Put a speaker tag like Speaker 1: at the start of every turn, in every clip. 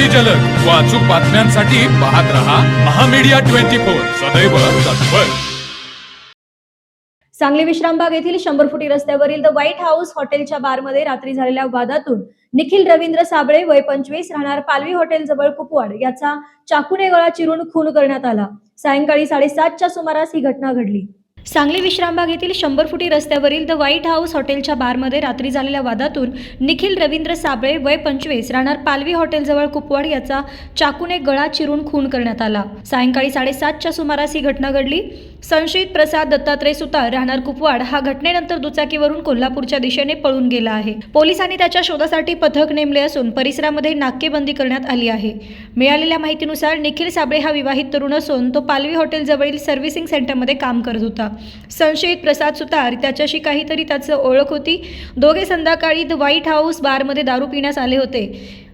Speaker 1: अगदी जलद. व अचूक बातम्यांसाठी पाहत रहा महामीडिया ट्वेंटी फोर. सदैव तत्पर.
Speaker 2: सांगली विश्रामबाग येथील शंभर फुटी रस्त्यावरील द व्हाईट हाऊस हॉटेलच्या बारमध्ये रात्री झालेल्या वादातून निखिल रवींद्र साबळे वय पंचवीस राहणार पालवी हॉटेल जवळ कुपवाड याचा चाकूने गळा चिरून खून करण्यात आला. सायंकाळी साडेसातच्या सुमारास ही घटना घडली. सांगली विश्रामबाग येथील शंभर फुटी रस्त्यावरील द व्हाईट हाऊस हॉटेलच्या बारमध्ये रात्री झालेल्या वादातून निखिल रवींद्र साबळे वय पंचवीस राहणार पालवी हॉटेलजवळ कुपवाड याचा चाकूने गळा चिरून खून करण्यात आला. सायंकाळी साडेसातच्या सुमारास ही घटना घडली. संशयित प्रसाद दत्तात्रय सुतार राहणार कुपवाड हा घटनेनंतर दुचाकीवरून कोल्हापूरच्या दिशेने पळून गेला आहे. पोलिसांनी त्याच्या शोधासाठी पथक नेमले असून परिसरामध्ये नाकेबंदी करण्यात आली आहे. मिळालेल्या माहितीनुसार निखिल साबळे हा विवाहित तरुण असून तो पालवी हॉटेलजवळील सर्व्हिसिंग सेंटरमध्ये काम करत होता. संशयित प्रसाद सुतार त्याच्याशी काहीतरी त्याचं ओळख होती. दोघे संध्याकाळी द व्हाईट हाऊस बारमध्ये दारू पिण्यास आले होते.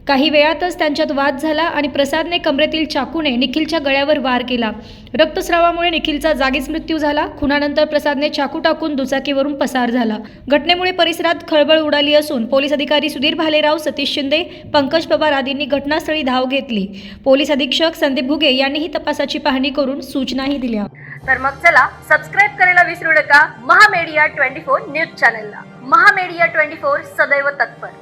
Speaker 2: काही वेळातच त्यांच्यात वाद झाला आणि प्रसादने कमरेतील चाकूने निखिलच्या गळ्यावर वार केला. रक्तस्रावामुळे निखिलचा जागीच मृत्यू झाला. खुनानंतर प्रसादने चाकू टाकून दुचाकीवरून पसार झाला. घटनेमुळे परिसरात खळबळ उडाली असून पोलीस अधिकारी सुधीर भालेराव सतीश शिंदे पंकज पवार आदींनी घटनास्थळी धाव घेतली. पोलीस अधीक्षक संदीप घुगे यांनीही तपासाची पाहणी करून सूचनाही दिल्या.
Speaker 3: तर मग चला सबस्क्राईब करायला विसरू नका. महामेडिया ट्वेंटी फोर न्यूज चॅनलला. महामेडिया ट्वेंटी फोर सदैव तत्पर.